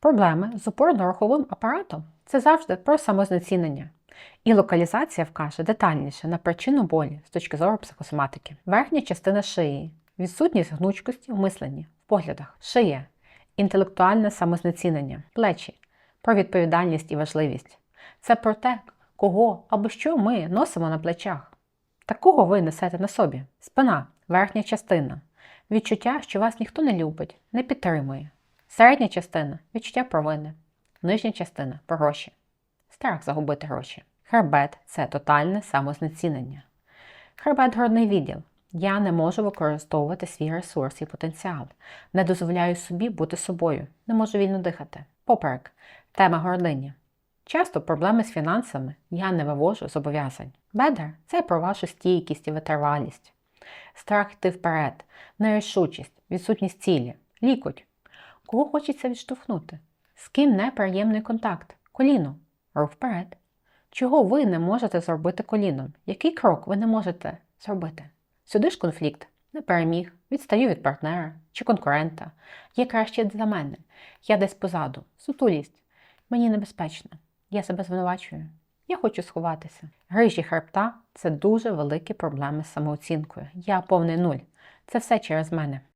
Проблеми з опорно-руховим апаратом це завжди про самознецінення. І локалізація вкаже детальніше на причину болі з точки зору психосоматики. Верхня частина шиї, відсутність гнучкості в мисленні, в поглядах, шия, інтелектуальне самознецінення, плечі, про відповідальність і важливість. Це про те, кого або що ми носимо на плечах. Та кого ви несете на собі? Спина, верхня частина. Відчуття, що вас ніхто не любить, не підтримує. Середня частина відчуття провини. Нижня частина про гроші. Страх загубити гроші. Хребет це тотальне самознецінення. Хребет грудний відділ. Я не можу використовувати свій ресурс і потенціал. Не дозволяю собі бути собою. Не можу вільно дихати. Поперек. Тема гордині. Часто проблеми з фінансами я не вивожу зобов'язань. Бедер це про вашу стійкість і витривалість. Страх йти вперед, нерішучість, відсутність цілі, лікоть. Кого хочеться відштовхнути? З ким неприємний контакт? Коліно. Рух вперед. Чого ви не можете зробити коліном? Який крок ви не можете зробити? Сюди ж конфлікт. Не переміг, відстаю від партнера чи конкурента. Є краще за мене. Я десь позаду. Сутулість. Мені небезпечно. Я себе звинувачую. Я хочу сховатися. Грижі хребта це дуже великі проблеми з самооцінкою. Я повний нуль. Це все через мене.